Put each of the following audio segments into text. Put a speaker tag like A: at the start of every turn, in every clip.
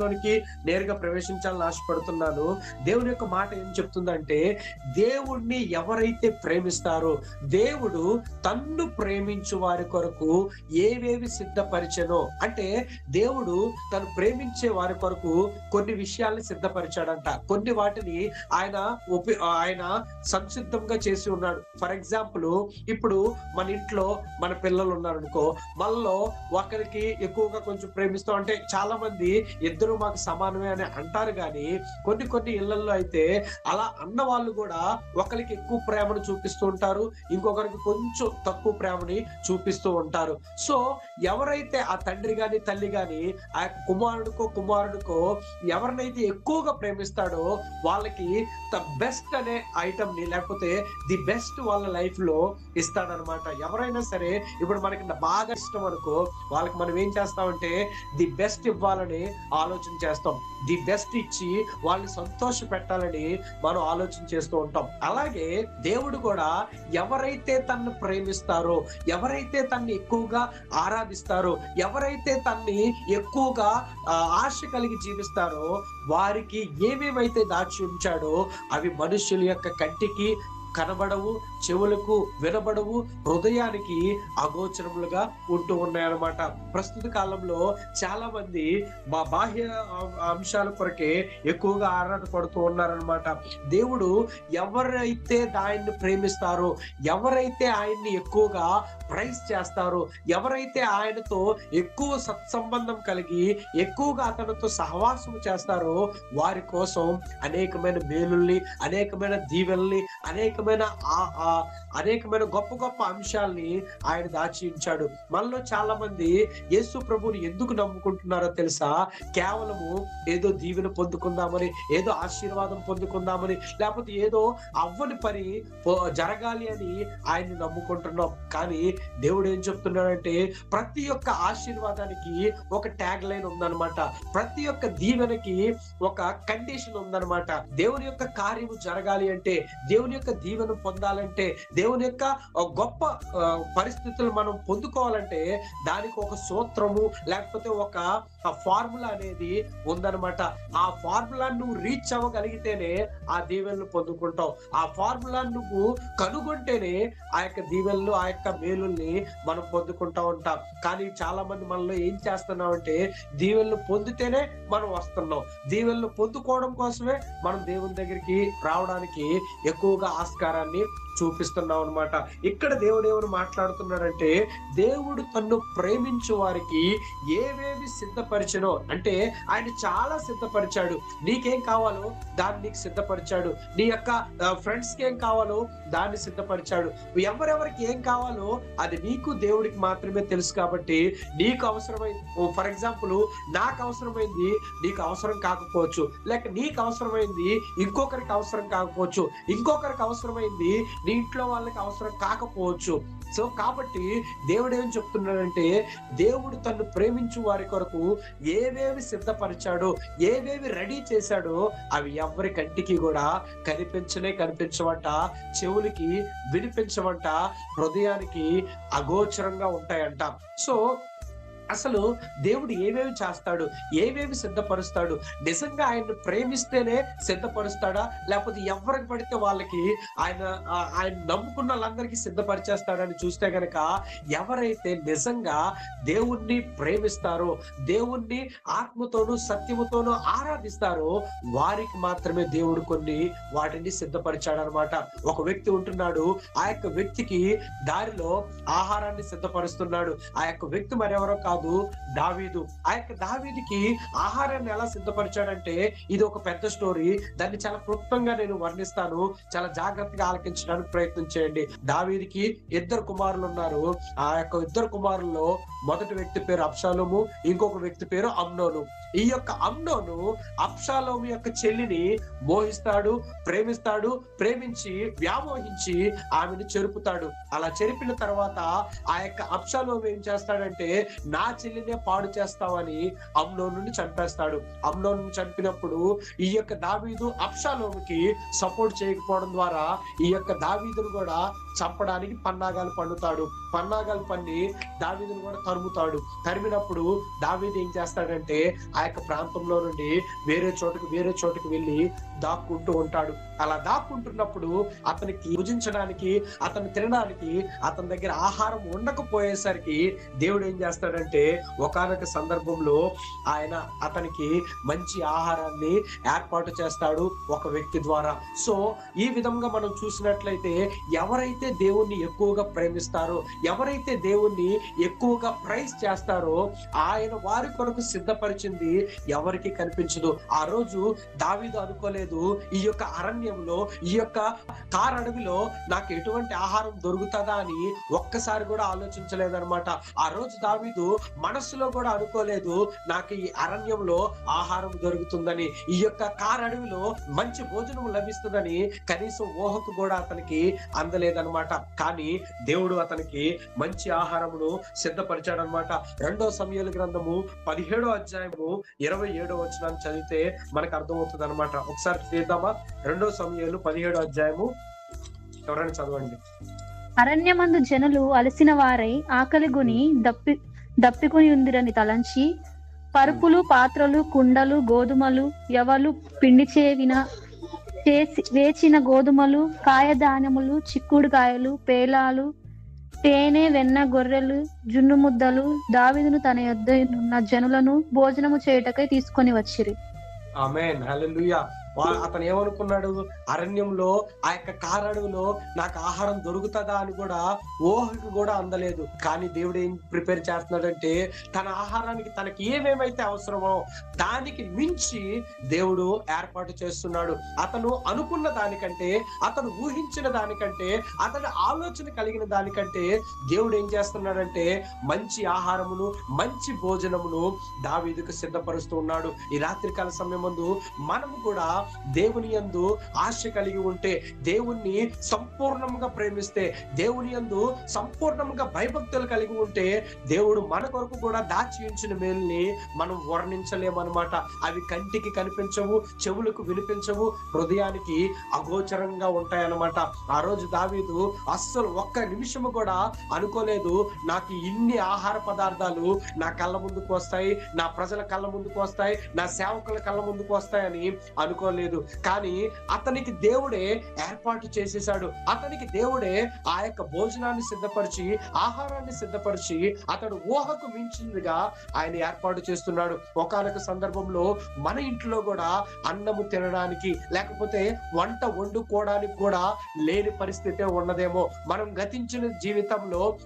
A: వాక్యంలోనికి నేరుగా ప్రవేశించాలని ఆశపడుతున్నాను. దేవుని యొక్క మాట ఏం చెప్తుందంటే దేవుణ్ణి ఎవరైతే ప్రేమిస్తారో దేవుడు తన్ను ప్రేమించు వారి కొరకు ఏవేవి సిద్ధపరిచనో అంటే దేవుడు తను ప్రేమించే వారి కొరకు కొన్ని విషయాల్ని సిద్ధపరిచాడంట. కొన్ని వాటిని ఆయన ఉపి ఆయన సంసిద్ధంగా చేసి ఉన్నాడు. ఫర్ ఎగ్జాంపుల్ ఇప్పుడు మన ఇంట్లో మన పిల్లలు ఉన్నారనుకో మనలో ఒకరికి ఎక్కువగా కొంచెం ప్రేమిస్తాం అంటే చాలా మంది ఇద్దరు మాకు సమానమే అని అంటారు కానీ కొన్ని కొన్ని ఇళ్ళలో అయితే అలా అన్న వాళ్ళు కూడా ఒకరికి ఎక్కువ ప్రేమను చూపిస్తూ ఉంటారు ఇంకొకరికి కొంచెం తక్కువ ప్రేమని చూపిస్తూ ఉంటారు. సో ఎవరైతే ఆ తండ్రి గాని తల్లి గాని ఆ కుమారుడికో కుమారుడికో ఎవరినైతే ఎక్కువగా ప్రేమిస్తాడో వాళ్ళకి ద బెస్ట్ అనే ఐటమ్ని లేకపోతే ది బెస్ట్ వాళ్ళ లైఫ్లో ఇస్తాడనమాట ఎవరైనా సరే ఇప్పుడు మనకి బాగా ఇష్టం అనుకో వాళ్ళకి మనం ఏం చేస్తామంటే ది బెస్ట్ ఇవ్వాలని ఆలోచన చేస్తాం. ది బెస్ట్ ఇచ్చి వాళ్ళని సంతోష పెట్టాలని మనం ఆలోచన చేస్తూ ఉంటాం. అలాగే దేవుడు కూడా ఎవరైతే తన్ను ప్రేమిస్తారో ఎవరైతే తన్ని ఎక్కువగా ఆరాధిస్తారో ఎవరైతే తన్ని ఎక్కువగా ఆశ కలిగి జీవిస్తారో వారికి ఏమేమైతే దాచి ఉంచాడో అవి మనుషుల యొక్క కంటికి కనబడవు చెవులకు వినబడవు హృదయానికి అగోచరములుగా ఉంటూ ఉన్నాయన్నమాట. ప్రస్తుత కాలంలో చాలా మంది మా బాహ్య అంశాల కొరకే ఎక్కువగా ఆరాధన పడుతూ ఉన్నారనమాట దేవుడు ఎవరైతే ఆయన్ని ప్రేమిస్తారో ఎవరైతే ఆయన్ని ఎక్కువగా ప్రైజ్ చేస్తారో ఎవరైతే ఆయనతో ఎక్కువ సత్సంబంధం కలిగి ఎక్కువగా అతనితో సహవాసం చేస్తారో వారి కోసం అనేకమైన మేలుల్ని అనేకమైన దీవెల్ని అనేకమైన అనేకమైన గొప్ప గొప్ప అంశాల్ని ఆయన దాచి ఉంచాడు. మనలో చాలా మంది యేసు ప్రభుని ఎందుకు నమ్ముకుంటున్నారో తెలుసా? కేవలము ఏదో దీవెన పొందుకుందామని ఏదో ఆశీర్వాదం పొందుకుందామని లేకపోతే ఏదో అవ్వని పని జరగాలి అని ఆయన్ని నమ్ముకుంటున్నాం. కానీ దేవుడు ఏం చెప్తున్నాడంటే ప్రతి ఒక్క ఆశీర్వాదానికి ఒక ట్యాగ్ లైన్ ఉందన్నమాట. ప్రతి ఒక్క దీవెనకి ఒక కండిషన్ ఉందన్నమాట. దేవుని యొక్క కార్యము జరగాలి అంటే దేవుని యొక్క దీవెన పొందాలంటే దేవుని యొక్క గొప్ప పరిస్థితులు మనం పొందుకోవాలంటే దానికి ఒక సూత్రము లేకపోతే ఒక ఫార్ములా అనేది ఉందన్నమాట. ఆ ఫార్ములా నువ్వు రీచ్ అవ్వగలిగితేనే ఆ దీవెనలు పొందుకుంటావు. ఆ ఫార్ములా నువ్వు కనుగొంటేనే ఆ యొక్క దీవెనలు ఆ యొక్క మేలుల్ని మనం పొందుకుంటా ఉంటాం. కానీ చాలా మంది మనలో ఏం చేస్తున్నాం అంటే దీవెనలు పొందితేనే మనం వస్తున్నాం. దీవెనలు పొందుకోవడం కోసమే మనం దేవుని దగ్గరికి రావడానికి ఎక్కువగా ఆస్కారాన్ని చూపిస్తున్నాం అన్నమాట. ఇక్కడ దేవుడు ఏమని మాట్లాడుతున్నాడంటే దేవుడు తన్ను ప్రేమించు వారికి ఏవేవి సిద్ధపరిచనో అంటే ఆయన చాలా సిద్ధపరిచాడు. నీకేం కావాలో దాన్ని నీకు సిద్ధపరిచాడు. నీ యొక్క ఫ్రెండ్స్కి ఏం కావాలో దాన్ని సిద్ధపరిచాడు. ఎవరెవరికి ఏం కావాలో అది నీకు దేవుడికి మాత్రమే తెలుసు కాబట్టి నీకు అవసరమైంది ఫర్ ఎగ్జాంపుల్ నాకు అవసరమైంది నీకు అవసరం కాకపోవచ్చు. లేక నీకు అవసరమైంది ఇంకొకరికి అవసరం కాకపోవచ్చు. ఇంకొకరికి అవసరం అవసరమైంది. నీ ఇంట్లో వాళ్ళకి అవసరం కాకపోవచ్చు. సో కాబట్టి దేవుడు ఏం చెప్తున్నాడంటే దేవుడు తను ప్రేమించు వారి కొరకు ఏవేవి సిద్ధపరిచాడో ఏవేవి రెడీ చేశాడో అవి ఎవరి కంటికి కూడా కనిపించనే కనిపించవంట. చెవులకి వినిపించవంట. హృదయానికి అగోచరంగా ఉంటాయంట. సో అసలు దేవుడు ఏమేమి చేస్తాడు? ఏవేవి సిద్ధపరుస్తాడు? నిజంగా ఆయన్ని ప్రేమిస్తేనే సిద్ధపరుస్తాడా? లేకపోతే ఎవరికి పడితే వాళ్ళకి ఆయన ఆయన నమ్ముకున్న వాళ్ళందరికీ సిద్ధపరిచేస్తాడని చూస్తే గనక ఎవరైతే నిజంగా దేవుణ్ణి ప్రేమిస్తారో దేవుణ్ణి ఆత్మతోనూ సత్యముతోనూ ఆరాధిస్తారో వారికి మాత్రమే దేవుడు కొన్ని వాటిని సిద్ధపరిచాడనమాట. ఒక వ్యక్తి ఉంటున్నాడు ఆ యొక్క వ్యక్తికి దారిలో ఆహారాన్ని సిద్ధపరుస్తున్నాడు. ఆ యొక్క వ్యక్తి మరెవరో కాదు దావీదు. ఆ యొక్క దావీదికి ఆహారాన్ని ఎలా సిద్ధపరిచాడంటే ఇది ఒక పెద్ద స్టోరీ. దాన్ని చాలా క్లుప్తంగా నేను వర్ణిస్తాను. చాలా జాగ్రత్తగా ఆలకించడానికి ప్రయత్నం చేయండి. దావీదికి ఇద్దరు కుమారులు ఉన్నారు. ఆ యొక్క ఇద్దరు కుమారుల్లో మొదటి వ్యక్తి పేరు అప్షాలోము ఇంకొక వ్యక్తి పేరు అమ్నోను. ఈ యొక్క అమ్నోను అప్షాలోము యొక్క చెల్లిని మోహిస్తాడు ప్రేమిస్తాడు ప్రేమించి వ్యామోహించి ఆమెను చెరుపుతాడు. అలా చెరిపిన తర్వాత ఆ యొక్క అప్షాలోము ఏం చేస్తాడంటే నా చెల్లినే పాడు చేస్తావని అమ్నోను చంపేస్తాడు. అమ్నోను చంపినప్పుడు ఈ యొక్క దావీదు అప్షాలోనికి సపోర్ట్ చేయకపోవడం ద్వారా ఈ యొక్క దావీదును కూడా చంపడానికి పన్నాగాలు పన్నుతాడు పన్నాగాలు పన్ని దావీదును కూడా తరుముతాడు. తరిమినప్పుడు దావీదు ఏం చేస్తాడంటే ఆ యొక్క ప్రాంతంలో నుండి వేరే చోటుకు వేరే చోటుకు వెళ్ళి దాక్కుంటూ ఉంటాడు. అలా దాక్కుంటున్నప్పుడు అతనికి భుజించడానికి అతను తినడానికి అతని దగ్గర ఆహారం ఉండకపోయేసరికి దేవుడు ఏం చేస్తాడంటే ఒకానొక సందర్భంలో ఆయన అతనికి మంచి ఆహారాన్ని ఏర్పాటు చేస్తాడు ఒక వ్యక్తి ద్వారా. సో ఈ విధంగా మనం చూసినట్లయితే ఎవరైతే దేవుణ్ణి ఎక్కువగా ప్రేమిస్తారో ఎవరైతే దేవుణ్ణి ఎక్కువగా ప్రైజ్ చేస్తారో ఆయన వారి కొరకు సిద్ధపరిచింది ఎవరికి కనిపించదు. ఆ రోజు దావీదు అనుకోలేదు ఈ యొక్క అరణ్యంలో ఈ యొక్క కార్ అడవిలో నాకు ఎటువంటి ఆహారం దొరుకుతుందా అని ఒక్కసారి కూడా ఆలోచించలేదనమాట ఆ రోజు దావీదు మనస్సులో కూడా అనుకోలేదు నాకు ఈ అరణ్యంలో ఆహారం దొరుకుతుందని ఈ యొక్క కార్ అడవిలో మంచి భోజనం లభిస్తుందని కనీసం ఊహకు కూడా అతనికి అందలేదన్నమాట కానీ దేవుడు అతనికి మంచి ఆహారమును సిద్ధపరిచాడు అనమాట రెండో సమయాల గ్రంథము పదిహేడో అధ్యాయము ఇరవై ఏడో వచనాన్ని చదివితే మనకు అర్థమవుతుంది అనమాట ఒకసారి చేద్దామా? రెండో సమయాలు పదిహేడో అధ్యాయము ఎవరైనా చదవండి.
B: అరణ్యమందు జనులు అలసిన వారై ఆకలిగొని దప్పి దప్పికొని ఉందిరని తలంచి పరుపులు పాత్రలు కుండలు గోధుమలు ఎవలు పిండి చేవిన వేచిన గోధుమలు కాయధాన్యములు చిక్కుడుకాయలు పేలాలు తేనె వెన్న గొర్రెలు జున్ను ముద్దలు దావిదును తన యొద్ద ఉన్న జనులను భోజనము చేయుటకై తీసుకొని వచ్చిరి.
A: ఆమెన్. హల్లెలూయా. అతను ఏమనుకున్నాడు? అరణ్యంలో ఆ యొక్క కారడుగులో నాకు ఆహారం దొరుకుతుందా అని కూడా ఊహకు కూడా అందలేదు. కానీ దేవుడు ఏం ప్రిపేర్ చేస్తున్నాడంటే తన ఆహారానికి తనకి ఏమేమైతే అవసరమో దానికి మించి దేవుడు ఏర్పాటు చేస్తున్నాడు. అతను అనుకున్న దానికంటే అతను ఊహించిన దానికంటే అతని ఆలోచన కలిగిన దానికంటే దేవుడు ఏం చేస్తున్నాడంటే మంచి ఆహారమును మంచి భోజనమును దావీదుకు సిద్ధపరుస్తూ ఉన్నాడు. ఈ రాత్రికాల సమయం ముందు మనము కూడా దేవుని యందు ఆశ కలిగి ఉంటే దేవుణ్ణి సంపూర్ణంగా ప్రేమిస్తే దేవుని యందు సంపూర్ణంగా భయభక్తులు కలిగి ఉంటే దేవుడు మన కొరకు కూడా దాచి ఉంచిన మేల్ని మనం వర్ణించలేమన్నమాట. అవి కంటికి కనిపించవు చెవులకు వినిపించవు హృదయానికి అగోచరంగా ఉంటాయన్నమాట. ఆ రోజు దావీదు అస్సలు ఒక్క నిమిషము కూడా అనుకోలేదు నాకు ఇన్ని ఆహార పదార్థాలు నా కళ్ళ ముందుకు వస్తాయి నా ప్రజల కళ్ళ ముందుకు వస్తాయి నా సేవకుల కళ్ళ ముందుకు వస్తాయని లేదు. కానీ అతనికి దేవుడే ఏర్పాటు చేసేసాడు అతనికి దేవుడే ఆ యొక్క భోజనాన్ని సిద్ధపరిచి ఆహారాన్ని సిద్ధపరిచి అతడు ఊహకు మించిందిగా ఆయన ఏర్పాటు చేస్తున్నాడు. ఒకానొక సందర్భంలో మన ఇంట్లో కూడా అన్నము తినడానికి లేకపోతే వంట వండుకోవడానికి కూడా లేని పరిస్థితే ఉన్నదేమో. మనం గతించిన జీవితంలో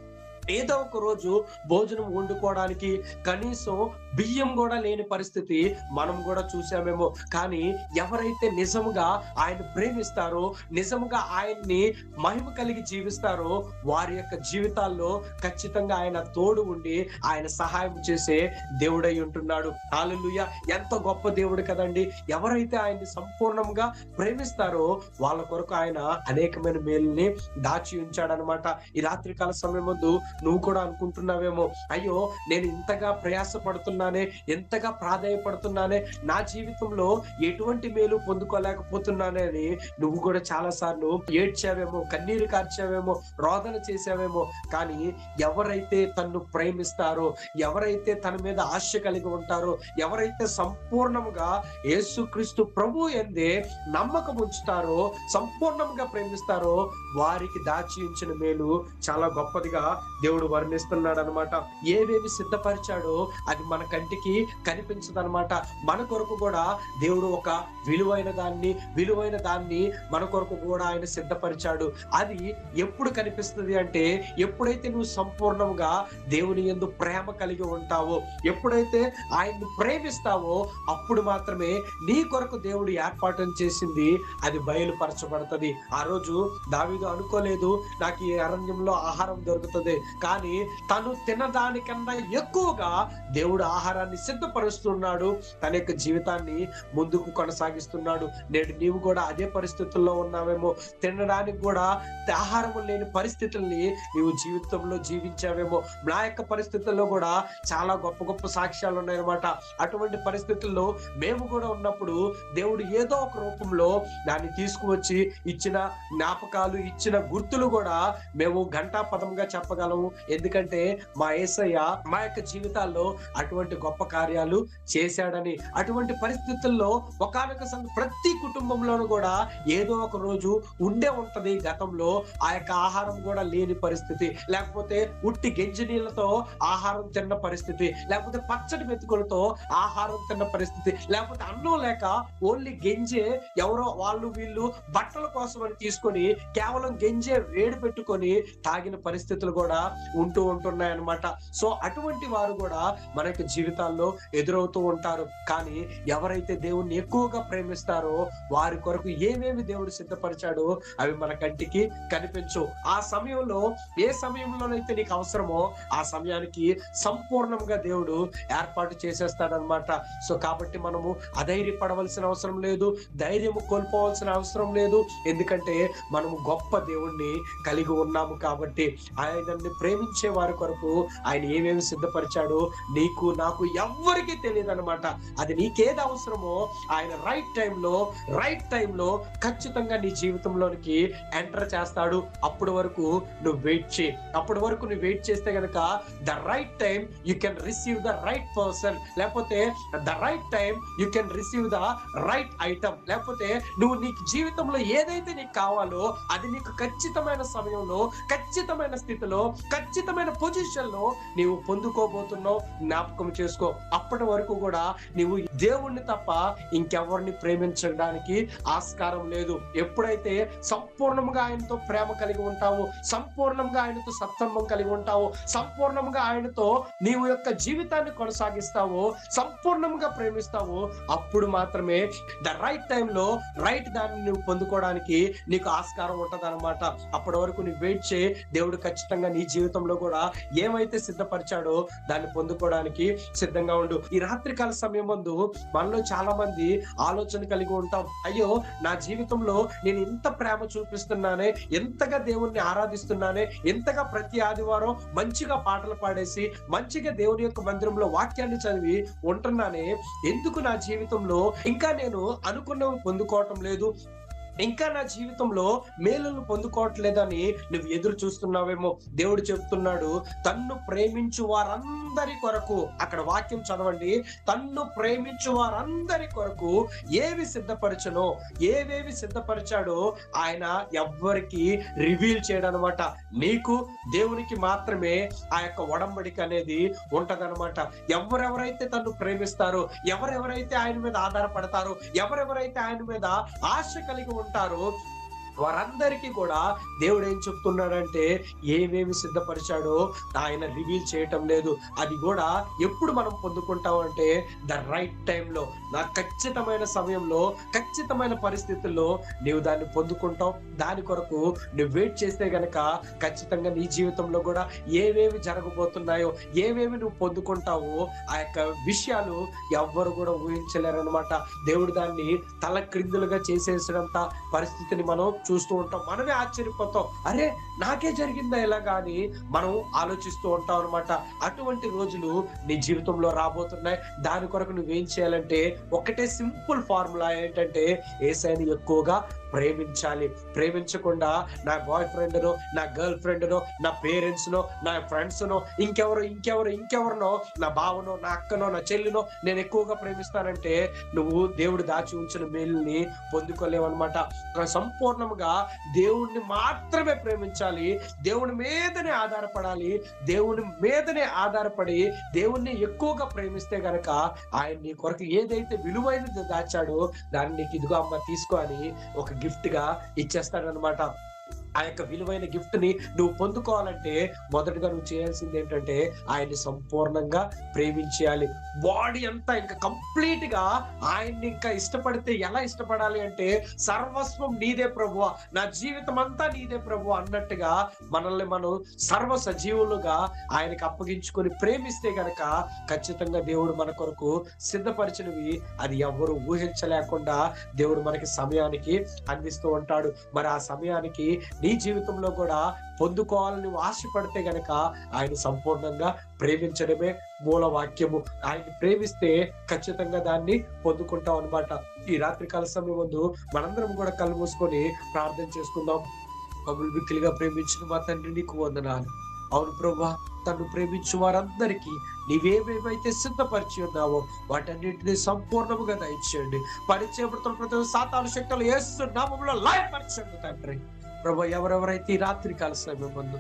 A: ఏదో ఒక రోజు భోజనం వండుకోవడానికి కనీసం బియ్యం కూడా లేని పరిస్థితి మనం కూడా చూసామేమో. కానీ ఎవరైతే నిజముగా ఆయన ప్రేమిస్తారో నిజముగా ఆయన్ని మహిమ కలిగి జీవిస్తారో వారి యొక్క జీవితాల్లో ఖచ్చితంగా ఆయన తోడు ఉండి ఆయన సహాయం చేసే దేవుడై ఉంటున్నాడు. హాలెలూయా ఎంత గొప్ప దేవుడు కదండి. ఎవరైతే ఆయన్ని సంపూర్ణంగా ప్రేమిస్తారో వాళ్ళ కొరకు ఆయన అనేకమైన మేలుని దాచి ఉంచాడనమాట. ఈ రాత్రికాల సమయం ముందు నువ్వు కూడా అనుకుంటున్నావేమో? అయ్యో నేను ఇంతగా ప్రయాసపడుతున్నానే ఎంతగా ప్రాధాయపడుతున్నానే నా జీవితంలో ఎటువంటి మేలు పొందుకోలేకపోతున్నానే అని నువ్వు కూడా చాలా సార్లు ఏడ్చావేమో కన్నీరు కార్చావేమో రోదన చేసావేమో కానీ ఎవరైతే తన్ను ప్రేమిస్తారో ఎవరైతే తన మీద ఆశ కలిగి ఉంటారో ఎవరైతే సంపూర్ణంగా యేసుక్రీస్తు ప్రభు ఎందే నమ్మకం ఉంచుతారో సంపూర్ణంగా ప్రేమిస్తారో వారికి దాచి ఉంచిన మేలు చాలా గొప్పదిగా దేవుడు వర్ణిస్తున్నాడు అనమాట ఏవేవి సిద్ధపరిచాడో అది మన కంటికి కనిపించదనమాట. మన కొరకు కూడా దేవుడు ఒక విలువైన దాన్ని విలువైన దాన్ని మన కొరకు కూడా ఆయన సిద్ధపరిచాడు. అది ఎప్పుడు కనిపిస్తుంది అంటే ఎప్పుడైతే నువ్వు సంపూర్ణంగా దేవుని ఎందు ప్రేమ కలిగి ఉంటావో ఎప్పుడైతే ఆయన్ని ప్రేమిస్తావో అప్పుడు మాత్రమే నీ కొరకు దేవుడు ఏర్పాటు చేసింది అది బయలుపరచబడుతుంది. ఆ రోజు దావీదు అనుకోలేదు నాకు ఈ అరణ్యంలో ఆహారం దొరుకుతుంది కానీ తను తినదానికన్నా ఎక్కువగా దేవుడు ఆహారాన్ని సిద్ధపరుస్తున్నాడు. తన యొక్క జీవితాన్ని ముందుకు కొనసాగిస్తున్నాడు. నేడు నీవు కూడా అదే పరిస్థితుల్లో ఉన్నావేమో. తినడానికి కూడా ఆహారం లేని పరిస్థితుల్ని నీవు జీవితంలో జీవించావేమో. నా యొక్క పరిస్థితుల్లో కూడా చాలా గొప్ప గొప్ప సాక్ష్యాలు ఉన్నాయన్నమాట. అటువంటి పరిస్థితుల్లో మేము కూడా ఉన్నప్పుడు దేవుడు ఏదో ఒక రూపంలో దాన్ని తీసుకువచ్చి ఇచ్చిన జ్ఞాపకాలు ఇచ్చిన గుర్తులు కూడా మేము ఘంటా పదంగా చెప్పగలము. ఎందుకంటే మా ఏసయ్య మా యొక్క జీవితాల్లో అటువంటి గొప్ప కార్యాలు చేశాడని అటువంటి పరిస్థితుల్లో ఒకనొక ప్రతి కుటుంబంలోనూ కూడా ఏదో ఒక రోజు ఉండే ఉంటది గతంలో ఆ యొక్క ఆహారం కూడా లేని పరిస్థితి. లేకపోతే ఉట్టి గెంజి నీళ్ళతో ఆహారం తిన్న పరిస్థితి లేకపోతే పచ్చడి మెతుకులతో ఆహారం తిన్న పరిస్థితి లేకపోతే అన్నం లేక ఓన్లీ గెంజే ఎవరో వాళ్ళు వీళ్ళు బట్టల కోసం అని తీసుకొని కేవలం గెంజే వేడి పెట్టుకొని తాగిన పరిస్థితులు కూడా ఉంటూ ఉంటున్నాయన్నమాట. సో అటువంటి వారు కూడా మనకి జీవితాల్లో ఎదురవుతూ ఉంటారు. కానీ ఎవరైతే దేవుణ్ణి ఎక్కువగా ప్రేమిస్తారో వారి కొరకు ఏమేమి దేవుడు సిద్ధపరిచాడో అవి మన కంటికి కనిపించు. ఆ సమయంలో ఏ సమయంలోనైతే నీకు అవసరమో ఆ సమయానికి సంపూర్ణంగా దేవుడు ఏర్పాటు చేసేస్తాడనమాట సో కాబట్టి మనము అధైర్యపడవలసిన అవసరం లేదు. ధైర్యం కోల్పోవాల్సిన అవసరం లేదు. ఎందుకంటే మనము గొప్ప దేవుణ్ణి కలిగి ఉన్నాము కాబట్టి ఆయనని ప్రేమించే వారి కొరకు ఆయన ఏమేమి సిద్ధపరిచాడో నీకు నాకు ఎవ్వరికీ తెలియదు అనమాట అది నీకేది అవసరమో ఆయన రైట్ టైంలో రైట్ టైంలో ఖచ్చితంగా నీ జీవితంలోనికి ఎంటర్ చేస్తాడు. అప్పటి వరకు నువ్వు వెయిట్ చేయి. అప్పటి వరకు నువ్వు వెయిట్ చేస్తే కనుక the right time you can receive the right person లేకపోతే the right time you can receive the right item లేకపోతే నువ్వు నీకు జీవితంలో ఏదైతే నీకు కావాలో అది నీకు ఖచ్చితమైన సమయంలో ఖచ్చితమైన స్థితిలో ఖచ్చితమైన పొజిషన్లో నీవు పొందుకోబోతున్నావు జ్ఞాపకం చేసుకో. అప్పటి వరకు కూడా నీవు దేవుణ్ణి తప్ప ఇంకెవరిని ప్రేమించడానికి ఆస్కారం లేదు. ఎప్పుడైతే సంపూర్ణంగా ఆయనతో ప్రేమ కలిగి ఉంటావు సంపూర్ణంగా ఆయనతో సత్సంగం కలిగి ఉంటావు సంపూర్ణంగా ఆయనతో నీవు యొక్క జీవితాన్ని కొనసాగిస్తావో సంపూర్ణంగా ప్రేమిస్తావో అప్పుడు మాత్రమే ద రైట్ టైంలో రైట్ దాన్ని నువ్వు పొందుకోవడానికి నీకు ఆస్కారం ఉంటది అనమాట అప్పటి వరకు నువ్వు వెయిట్ చేయి. దేవుడు ఖచ్చితంగా నీ జీవితంలో కూడా ఏమైతే సిద్ధపరిచాడో దాన్ని పొందుకోవడానికి సిద్ధంగా ఉండు. ఈ రాత్రికాల సమయం ముందు మనలో చాలా మంది ఆలోచన కలిగి ఉంటాం. అయ్యో నా జీవితంలో నేను ఇంత ప్రేమ చూపిస్తున్నానే ఎంతగా దేవుణ్ణి ఆరాధిస్తున్నానే ఎంతగా ప్రతి ఆదివారం మంచిగా పాటలు పాడేసి మంచిగా దేవుని యొక్క మందిరంలో వాక్యాన్ని చదివి ఉంటున్నానే ఎందుకు నా జీవితంలో ఇంకా నేను అనుకున్నవి పొందుకోవటం లేదు? ఇంకా నా జీవితంలో మేలును పొందుకోవట్లేదని నువ్వు ఎదురు చూస్తున్నావేమో. దేవుడు చెప్తున్నాడు తన్ను ప్రేమించు వారందరి కొరకు అక్కడ వాక్యం చదవండి. తన్ను ప్రేమించు వారందరి కొరకు ఏవి సిద్ధపరచనో ఏవేవి సిద్ధపరిచాడో ఆయన ఎవ్వరికి రివీల్ చేయడనమాట. నీకు దేవునికి మాత్రమే ఆ యొక్క ఒడంబడిక అనేది ఉంటదన్నమాట ఎవరెవరైతే తను ప్రేమిస్తారో ఎవరెవరైతే ఆయన మీద ఆధారపడతారో ఎవరెవరైతే ఆయన మీద ఆశ కలిగి ఉంటారో వారందరికీ కూడా దేవుడు ఏం చెప్తున్నాడంటే ఏమేమి సిద్ధపరిచాడో ఆయన రివీల్ చేయటం లేదు. అది కూడా ఎప్పుడు మనం పొందుకుంటాం అంటే ద రైట్ టైంలో నా ఖచ్చితమైన సమయంలో ఖచ్చితమైన పరిస్థితుల్లో నీవు దాన్ని పొందుకుంటావు. దాని కొరకు నువ్వు వెయిట్ చేస్తే గనక ఖచ్చితంగా నీ జీవితంలో కూడా ఏవేవి జరగబోతున్నాయో ఏవేవి నువ్వు పొందుకుంటావో ఆ యొక్క విషయాలు ఎవ్వరు కూడా ఊహించలేరు అనమాట దేవుడు దాన్ని తల క్రిందులుగా చేసేసినంత పరిస్థితిని మనం చూస్తూ ఉంటాం. మనమే ఆశ్చర్యపోతాం. అరే నాకే జరిగిందా ఇలా కానీ మనం ఆలోచిస్తూ ఉంటాం అనమాట అటువంటి రోజులు నీ జీవితంలో రాబోతున్నాయి. దాని కొరకు నువ్వేం చేయాలంటే ఒకటే సింపుల్ ఫార్ములా ఏంటంటే ఏసైని ఎక్కువగా ప్రేమించాలి. ప్రేమించకుండా నా బాయ్ ఫ్రెండ్ను నా గర్ల్ ఫ్రెండ్ను నా పేరెంట్స్ను నా ఫ్రెండ్స్ను ఇంకెవరు ఇంకెవరు ఇంకెవరినో నా బావనో నా అక్కనో నా చెల్లినో నేను ఎక్కువగా ప్రేమిస్తానంటే నువ్వు దేవుడు దాచి ఉంచిన మేలుని పొందుకోలేవు అనమాట సంపూర్ణంగా దేవుణ్ణి మాత్రమే ప్రేమించాలి దేవుని మీదనే ఆధారపడాలి దేవుని మీదనే ఆధారపడి దేవుణ్ణి ఎక్కువగా ప్రేమిస్తే గనక ఆయన నీ కొరకు ఏదైతే విలువైనది దాచాడో దాన్ని నీకు ఇదిగో అమ్మ తీసుకో అని ఒక గిఫ్ట్గా ఇచ్చేస్తాడనమాట ఆ యొక్క విలువైన గిఫ్ట్ని నువ్వు పొందుకోవాలంటే మొదటగా నువ్వు చేయాల్సింది ఏంటంటే ఆయన్ని సంపూర్ణంగా ప్రేమించేయాలి. బాడీ అంతా ఇంకా కంప్లీట్గా ఆయన్ని ఇంకా ఇష్టపడితే ఎలా ఇష్టపడాలి అంటే సర్వస్వం నీదే ప్రభు నా జీవితం అంతా నీదే ప్రభు అన్నట్టుగా మనల్ని మనం సర్వ సజీవులుగా ఆయనకి అప్పగించుకొని ప్రేమిస్తే గనక ఖచ్చితంగా దేవుడు మన కొరకు సిద్ధపరిచినవి అది ఎవరు ఊహించలేకుండా దేవుడు మనకి సమయానికి అందిస్తూ ఉంటాడు. మరి ఆ సమయానికి నీ జీవితంలో కూడా పొందుకోవాలని ఆశపడితే గనక ఆయన సంపూర్ణంగా ప్రేమించడమే మూల వాక్యము ఆయన ప్రేమిస్తే ఖచ్చితంగా దాన్ని పొందుకుంటాం అన్నమాట. ఈ రాత్రి కాల సమయం ముందు మనందరం కూడా కళ్ళు మూసుకొని ప్రార్థన చేసుకుందాం. మమ్మల్ని మిక్కిలిగా ప్రేమించిన మా తండ్రి నీకు వందనాలు. అవును ప్రభా తను ప్రేమించు వారందరికీ నీవేమేమైతే సిద్ధపరిచి ఉన్నావో వాటన్నింటినీ సంపూర్ణముగా దయచేయండి. పరిచయపడుతున్న ప్రతి సాతాను శక్తులు ఏసు నామంలో లయపరచండి తండ్రి. ప్రభు ఎవరెవరైతే ఈ రాత్రి కాల సమయం ముందు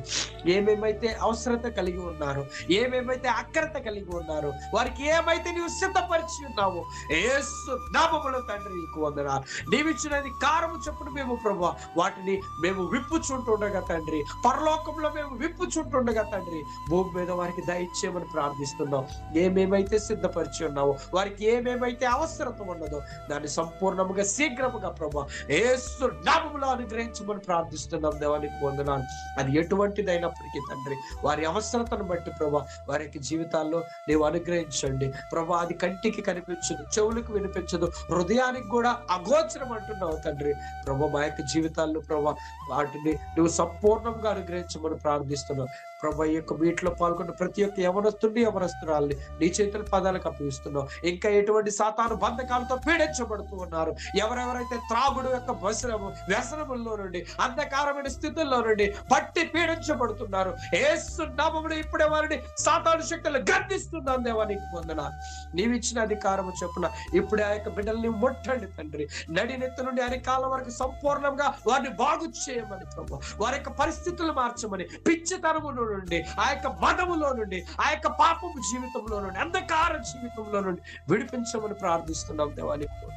A: ఏమేమైతే అవసరత కలిగి ఉన్నారు ఏమేమైతే అక్రత కలిగి ఉన్నారు వారికి ఏమైతే నీవు సిద్ధపరిచి ఉన్నావో ఏసు నామములో తండ్రి నీకు వందనాలు. నీవిచ్చినది కారము చెప్పుడు మేము ప్రభు వాటిని మేము విప్పుచుంటుండగా తండ్రి పరలోకంలో మేము విప్పుచుంటుండగా తండ్రి భూమి మీద వారికి దయచేయమని ప్రార్థిస్తున్నాం. ఏమేమైతే సిద్ధపరిచి ఉన్నావు వారికి ఏమేమైతే అవసరత ఉన్నదో దాన్ని సంపూర్ణముగా శీఘ్రముగా ప్రభు ఏసు నామములో అనుగ్రహించమని ప్రార్థి ప్రార్థిస్తున్నాం దేవానికి వందనాలు. అది ఎటువంటిదైనప్పటికీ తండ్రి వారి అవసరతను బట్టి ప్రభా వారి యొక్క జీవితాల్లో నీవు అనుగ్రహించండి. ప్రభా అది కంటికి కనిపించదు చెవులకు వినిపించదు హృదయానికి కూడా అగోచరం అంటున్నావు తండ్రి. ప్రభా మా యొక్క జీవితాల్లో ప్రభా వాటిని నువ్వు సంపూర్ణంగా అనుగ్రహించమని ప్రార్థిస్తున్నావు. ప్రభా ఈ యొక్క వీటిలో పాల్గొన్న ప్రతి ఒక్క యవనస్తుని యవనస్తురాల్ని నీ చేతుల పదాలకు అప్పగిస్తున్నావు. ఇంకా ఎటువంటి సాతాను బంధకాలతో పీడించబడుతూ ఉన్నారు? ఎవరెవరైతే త్రాగుడు యొక్క వ్యసనము వ్యసనముల్లో నుండి అంధకారమైన స్థితుల్లో నుండి పట్టి పీడించబడుతున్నారు ఏసు నామములు ఇప్పుడే వారిని సాతాను శక్తులు గర్దిస్తున్నాను దేవా నీకు పొందన నీవిచ్చిన అధికారము చెప్పున ఇప్పుడే ఆ యొక్క బిడ్డల్ని ముట్టండి తండ్రి. నడినెత్తు నుండి అరికాలం వరకు సంపూర్ణంగా వారిని బాగు చేయమని ప్రభు వారి యొక్క పరిస్థితులు మార్చమని పిచ్చితనము నుండి ఆ యొక్క మదములో నుండి ఆ యొక్క పాపము జీవితంలో నుండి అంధకార జీవితంలో నుండి విడిపించమని ప్రార్థిస్తున్నాం దేవానికి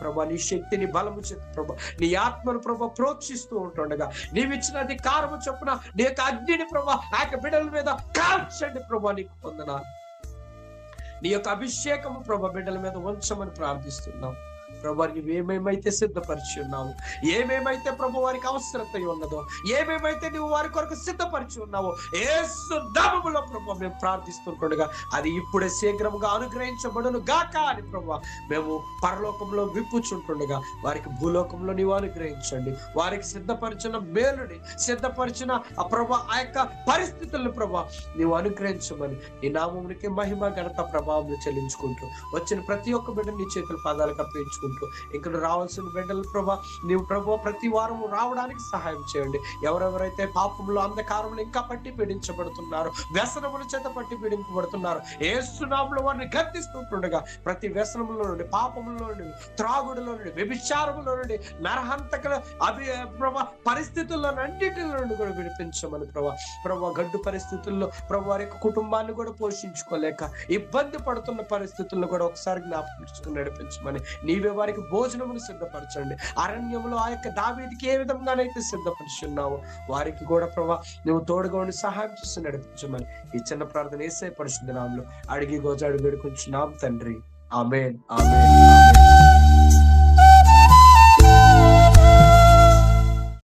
A: ప్రభా నీ శక్తిని బలము చేత ప్రభా నీ ఆత్మను ప్రభా ప్రోక్షిస్తూ ఉంటుండగా నీవిచ్చిన అధికారము చొప్పున నీ యొక్క అగ్నిని ప్రభా ఆ యొక్క బిడ్డల మీద కాల్చండి ప్రభా నీకు పొందనాలి నీ యొక్క అభిషేకము ప్రభా బిడ్డల మీద ఉంచమని ప్రార్థిస్తున్నాం. ప్రభా ఏమేమైతే సిద్ధపరిచి ఉన్నావు ఏమేమైతే ప్రభు వారికి అవసరత ఉన్నదో ఏమేమైతే నువ్వు వారి కొరకు సిద్ధపరిచి ఉన్నావో ఏసు నామములో ప్రభు మేము ప్రార్థిస్తుండగా అది ఇప్పుడే శీఘ్రముగా అనుగ్రహించబడును గాక అని ప్రభు మేము పరలోకంలో విప్పుచుంటుండగా వారికి భూలోకంలో నీవు అనుగ్రహించండి. వారికి సిద్ధపరిచిన మేలుని సిద్ధపరిచిన ఆ ప్రభా ఆ యొక్క పరిస్థితులను ప్రభా నీవు అనుగ్రహించమని నీ నామమునికి మహిమ ఘనత ప్రభావం చెల్లించుకుంటూ వచ్చిన ప్రతి ఒక్క బిడ్డ నీ చేతుల పాదాలకు అప్పించుకుంటూ ఇక్కడ రావాల్సిన బిడ్డలు ప్రభా నీవు ప్రభు ప్రతి వారం రావడానికి సహాయం చేయండి. ఎవరెవరైతే పాపంలో అంధకారములు ఇంకా పట్టి పీడించబడుతున్నారు వ్యసనముల చేత పట్టి పీడింపబడుతున్నారు ఏసునాములు వారిని గర్తిస్తుంటుండగా ప్రతి వ్యసనములో నుండి పాపములో నుండి త్రాగుడులో నుండి వ్యభిచారములో నుండి నరహంతకుల అభి ప్రభా పరిస్థితుల్లో అన్నిటిలో నుండి కూడా విడిపించమని ప్రభా ప్రభా గడ్డు పరిస్థితుల్లో ప్రభు వారి యొక్క కుటుంబాన్ని కూడా పోషించుకోలేక ఇబ్బంది పడుతున్న పరిస్థితుల్లో కూడా ఒకసారి జ్ఞాపకం నడిపించమని నీవే వారికి భోజనమును సిద్ధపరచండి. అరణ్యంలో ఆ యొక్క దావీదికి ఏ విధంగానైతే సిద్ధపరుచున్నావు వారికి కూడా ప్రభా నువ్వు తోడుగా ఉండి సహాయం చేసి నడిపించమని ఈ చిన్న ప్రార్థన వేసే పరిశుద్ధ నామంలో అడిగి గోజాడు వేడుకుంటున్నాం తండ్రి. ఆమెన్. ఆమెన్.